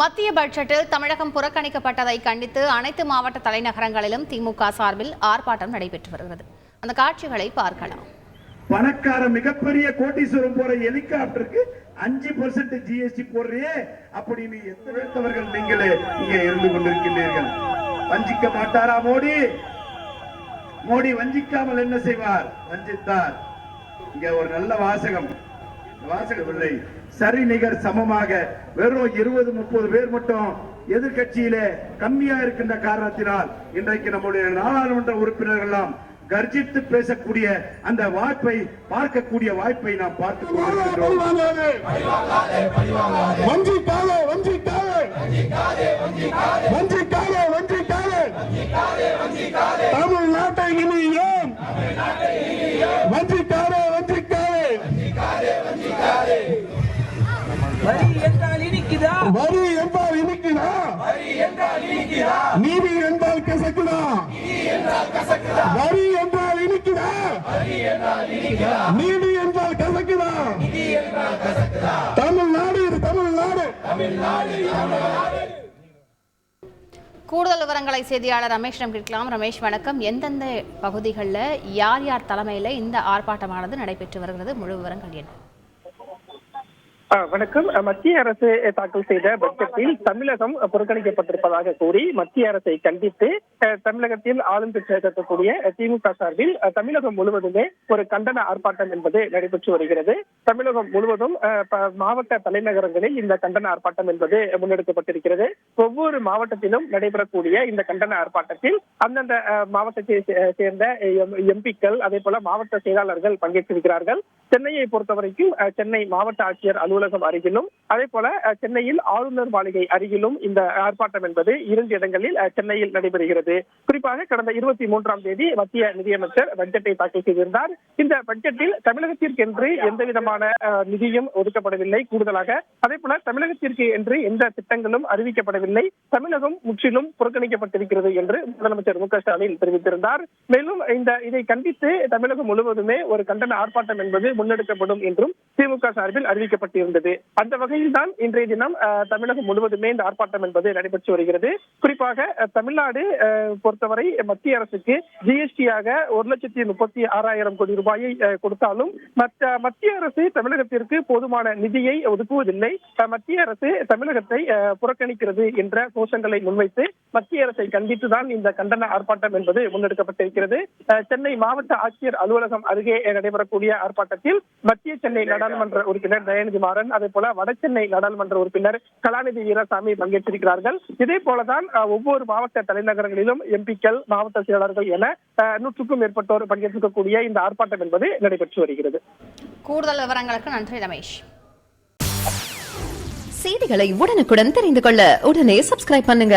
மத்திய பட்ஜெட்டில் தமிழகம் புறக்கணிக்கப்பட்டதை கண்டித்து அனைத்து மாவட்ட தலைநகரங்களிலும் திமுக சார்பில் ஆர்ப்பாட்டம் நடைபெற்று வருகிறது. அந்த காட்சிகளை பார்க்கலாம். பணக்கார மிகப்பெரிய கோட்டீஸ்வரம் போற ஹெலிகாப்டருக்கு அஞ்சு பர்சன்ட் ஜிஎஸ்டி போடுறியே அப்படின்னு எத்தவர்கள் நீங்களே இங்கே இருந்து கொண்டிருக்கின்றீர்கள்? வஞ்சிக்க மாட்டாரா மோடி? மோடி வஞ்சிக்காமல் என்ன செய்வார்? வஞ்சித்தார். இங்க ஒரு நல்ல வாசகம். வாசகவில்லை சரி நிகர் சமமாக வெறும் இருபது முப்பது பேர் மட்டும் எதிர்கட்சியிலே கம்மியா இருக்கின்ற காரணத்தினால் இன்றைக்கு நம்முடைய நாடாளுமன்ற உறுப்பினர்கள் எல்லாம் கர்ஜித்து பேசக்கூடிய அந்த வாய்ப்பை பார்க்கக்கூடிய வாய்ப்பை நாம் பார்த்து வரி என்றால் இனிக்குதா? நீதி என்றால் கசக்குதா? வரி என்றால் இனிக்குதா? நீதி என்றால் கசக்குதா? தமிழ்நாடு இது தமிழ்நாடு. கூடுதல் விவரங்களை செய்தியாளர் ரமேஷிடம் கேட்கலாம். ரமேஷ் வணக்கம். எந்தெந்த பகுதிகளில் யார் யார் தலைமையில் இந்த ஆர்ப்பாட்டமானது நடைபெற்று வருகிறது? முழு விவரங்கள் என்ன? வணக்கம். மத்திய அரசு தாக்கல் செய்த பட்ஜெட்டில் தமிழகம் புறக்கணிக்கப்பட்டிருப்பதாக கூறி மத்திய அரசை கண்டித்து தமிழகத்தில் ஆளும் இருக்கக்கூடிய திமுக சார்பில் தமிழகம் முழுவதுமே ஒரு கண்டன ஆர்ப்பாட்டம் என்பது நடைபெற்று வருகிறது. தமிழகம் முழுவதும் மாவட்ட தலைநகரங்களில் இந்த கண்டன ஆர்ப்பாட்டம் என்பது முன்னெடுக்கப்பட்டிருக்கிறது. ஒவ்வொரு மாவட்டத்திலும் நடைபெறக்கூடிய இந்த கண்டன ஆர்ப்பாட்டத்தில் அந்தந்த மாவட்டத்தை சேர்ந்த எம்பிக்கள் அதே போல மாவட்ட செயலாளர்கள் பங்கேற்றிருக்கிறார்கள். சென்னையை பொறுத்தவரைக்கும் சென்னை மாவட்ட ஆட்சியர் அலுவலகம் நூலகம் அருகிலும் அதே போல சென்னையில் ஆளுநர் மாளிகை அருகிலும் இந்த ஆர்ப்பாட்டம் என்பது இரண்டு இடங்களில் சென்னையில் நடைபெறுகிறது. குறிப்பாக கடந்த இருபத்தி மூன்றாம் தேதி மத்திய நிதியமைச்சர் பட்ஜெட்டை தாக்கல் செய்திருந்தார். இந்த பட்ஜெட்டில் தமிழகத்திற்கென்று எந்த விதமான நிதியும் ஒதுக்கப்படவில்லை. கூடுதலாக அதே போல தமிழகத்திற்கு என்று எந்த திட்டங்களும் அறிவிக்கப்படவில்லை. தமிழகம் முற்றிலும் புறக்கணிக்கப்பட்டிருக்கிறது என்று முதலமைச்சர் மு க ஸ்டாலின் தெரிவித்திருந்தார். மேலும் இந்த இதை கண்டித்து தமிழகம் முழுவதுமே ஒரு கண்டன ஆர்ப்பாட்டம் என்பது முன்னெடுக்கப்படும் என்றும் திமுக சார்பில் அறிவிக்கப்பட்டிருந்தது. அந்த வகையில் தான் இன்றைய தினம் தமிழகம் முழுவதுமே இந்த ஆர்ப்பாட்டம் என்பது நடைபெற்று வருகிறது. குறிப்பாக தமிழ்நாடு பொறுத்தவரை மத்திய அரசுக்கு ஜிஎஸ்டியாக ஒரு லட்சத்தி முப்பத்தி ஆறாயிரம் கோடி ரூபாயை கொடுத்தாலும் மத்திய அரசு தமிழகத்திற்கு போதுமான நிதியை ஒதுக்குவதில்லை. மத்திய அரசு தமிழகத்தை புறக்கணிக்கிறது என்ற கோஷங்களை முன்வைத்து மத்திய அரசை கண்டித்துதான் இந்த கண்டன ஆர்ப்பாட்டம் என்பது முன்னெடுக்கப்பட்டிருக்கிறது. சென்னை மாவட்ட ஆட்சியர் அலுவலகம் அருகே நடைபெறக்கூடிய ஆர்ப்பாட்டத்தில் மத்திய சென்னை நாடாளுமன்ற உறுப்பினர் தயாநிதி மாறன் குமாரன் அதே போல வடசென்னை நாடாளுமன்ற உறுப்பினர் கலாநிதி வீரசாமி பங்கேற்றிருக்கிறார்கள். இதே போலதான் ஒவ்வொரு மாவட்ட தலைநகரங்களிலும் எம்பிக்கள் மாவட்ட செயலாளர்கள் என நூற்றுக்கும் மேற்பட்டோர் பங்கேற்றிருக்கக்கூடிய இந்த ஆர்ப்பாட்டம் என்பது நடைபெற்று வருகிறது. கூடுதல் விவரங்களுக்கு நன்றி ரமேஷ். செய்திகளை உடனுக்குடன் தெரிந்து கொள்ள உடனே சப்ஸ்கிரைப் பண்ணுங்க.